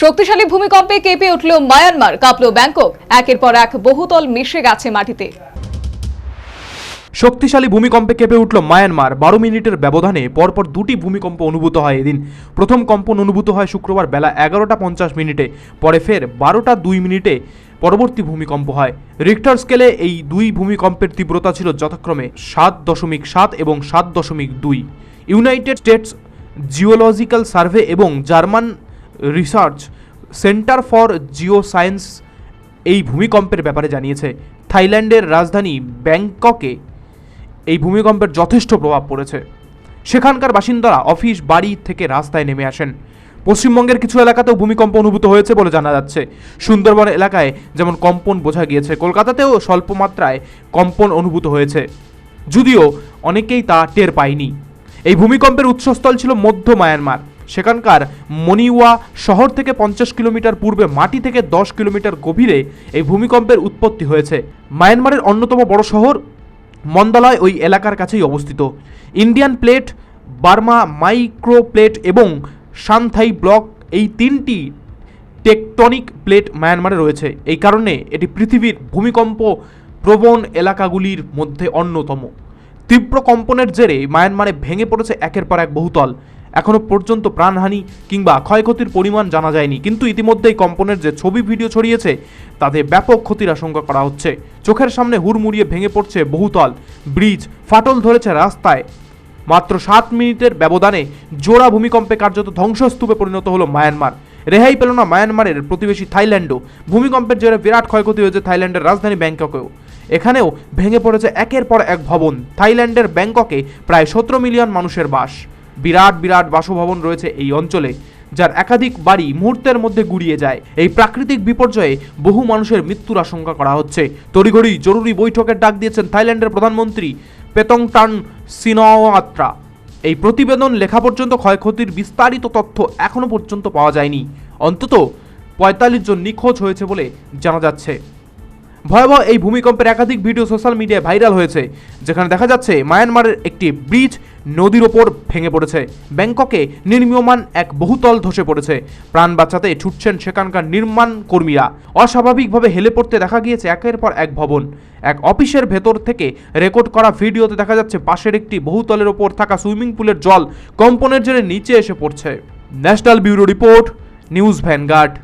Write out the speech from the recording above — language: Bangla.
শক্তিশালী ভূমিকম্পে কেঁপে উঠল মায়ানমার, কাঁপল ব্যাংকক। একের পর এক বহুতল মিশে গেছে মাটিতে। শক্তিশালী ভূমিকম্পে কেঁপে উঠল মায়ানমার। বারো মিনিটের ব্যবধানে পরপর দুটি ভূমিকম্প অনুভূত হয় এদিন। প্রথম কম্পন অনুভূত হয় শুক্রবার বেলা এগারোটা পঞ্চাশ মিনিটে। পরে ফের বারোটা দুই মিনিটে পরবর্তী ভূমিকম্প হয়। রিক্টার স্কেলে এই দুই ভূমিকম্পের তীব্রতা ছিল যথাক্রমে সাত দশমিক সাত এবং সাত দশমিক দুই। ইউনাইটেড স্টেটস জিওলজিক্যাল সার্ভে এবং German research center for geoscience এই ভূমিকম্পের ব্যাপারে জানিয়েছে। থাইল্যান্ডের রাজধানী ব্যাংককে এই ভূমিকম্পের যথেষ্ট প্রভাব পড়েছে। সেখানকার বাসিন্দারা অফিস, বাড়ি থেকে রাস্তায় নেমে আসেন। পশ্চিমবঙ্গের কিছু এলাকাতেও ভূমিকম্প অনুভূত হয়েছে বলে জানা যাচ্ছে। সুন্দরবন এলাকায় যেমন কম্পন বোঝা গিয়েছে, কলকাতাতেও স্বল্প মাত্রায় কম্পন অনুভূত হয়েছে। যদিও অনেকেই তা টের পায়নি। এই ভূমিকম্পের উৎসস্থল ছিল মধ্য মায়ানমার। সেখানকার মনিওয়া শহর থেকে পঞ্চাশ কিলোমিটার পূর্বে মাটি থেকে দশ কিলোমিটার গভীরে এই ভূমিকম্পের উৎপত্তি হয়েছে। মায়ানমারের অন্যতম বড় শহর মন্দালয় ওই এলাকার কাছেই অবস্থিত। Indian plate, Burma micro plate এবং সান্থাই ব্লক এই তিনটি টেকটনিক প্লেট মায়ানমারে রয়েছে। এই কারণে এটি পৃথিবীর ভূমিকম্প প্রবণ এলাকাগুলির মধ্যে অন্যতম। তীব্র কম্পনের জেরে মায়ানমারে ভেঙে পড়েছে একের পর এক বহুতল। এখনও পর্যন্ত প্রাণহানি কিংবা ক্ষয়ক্ষতির পরিমাণ জানা যায়নি। কিন্তু ইতিমধ্যেই কম্পনের যে ছবি ভিডিও ছড়িয়েছে, তাতে ব্যাপক ক্ষতির আশঙ্কা করা হচ্ছে। চোখের সামনে হুড়মুড়িয়ে ভেঙে পড়ছে বহুতল, ব্রিজ, ফাটল ধরেছে রাস্তায়। মাত্র সাত মিনিটের ব্যবধানে জোড়া ভূমিকম্পে কার্যত ধ্বংসস্তূপে পরিণত হলো মায়ানমার। রেহাই পেল না মায়ানমারের প্রতিবেশী থাইল্যান্ডও। ভূমিকম্পের জেরে বিরাট ক্ষয়ক্ষতি হয়েছে থাইল্যান্ডের রাজধানী ব্যাংককেও। এখানেও ভেঙে পড়েছে একের পর এক ভবন। থাইল্যান্ডের ব্যাংককে প্রায় সতেরো মিলিয়ন মানুষের বাস। বিরাট বিরাট বাসভবন রয়েছে এই অঞ্চলে, যার একাধিক বাড়ি মুহূর্তের মধ্যে গুড়িয়ে যায়। এই প্রাকৃতিক বিপর্যয়ে বহু মানুষের মৃত্যুর আশঙ্কা করা হচ্ছে। তড়িঘড়ি জরুরি বৈঠকের ডাক দিয়েছেন থাইল্যান্ডের প্রধানমন্ত্রী পেতংটান সিনওয়াত্রা। এই প্রতিবেদন লেখা পর্যন্ত ক্ষয়ক্ষতির বিস্তারিত তথ্য এখনও পর্যন্ত পাওয়া যায়নি। অন্তত পঁয়তাল্লিশ জন নিখোঁজ হয়েছে বলে জানা যাচ্ছে। ভয়াবহ এই ভূমিকম্পের একাধিক ভিডিও সোশ্যাল মিডিয়ায় ভাইরাল হয়েছে, যেখানে দেখা যাচ্ছে মায়ানমারের একটি ব্রিজ নদীর ওপর ভেঙে পড়েছে। ব্যাংককে নির্মীয়মান এক বহুতল ধসে পড়েছে। প্রাণ বাঁচাতে ছুটছেন সেখানকার নির্মাণ কর্মীরা। অস্বাভাবিকভাবে হেলে পড়তে দেখা গিয়েছে একের পর এক ভবন। এক অফিসের ভেতর থেকে রেকর্ড করা ভিডিওতে দেখা যাচ্ছে, পাশের একটি বহুতলের ওপর থাকা সুইমিং পুলের জল কম্পনের জেরে নিচে এসে পড়ছে। National bureau report, news Vanguard.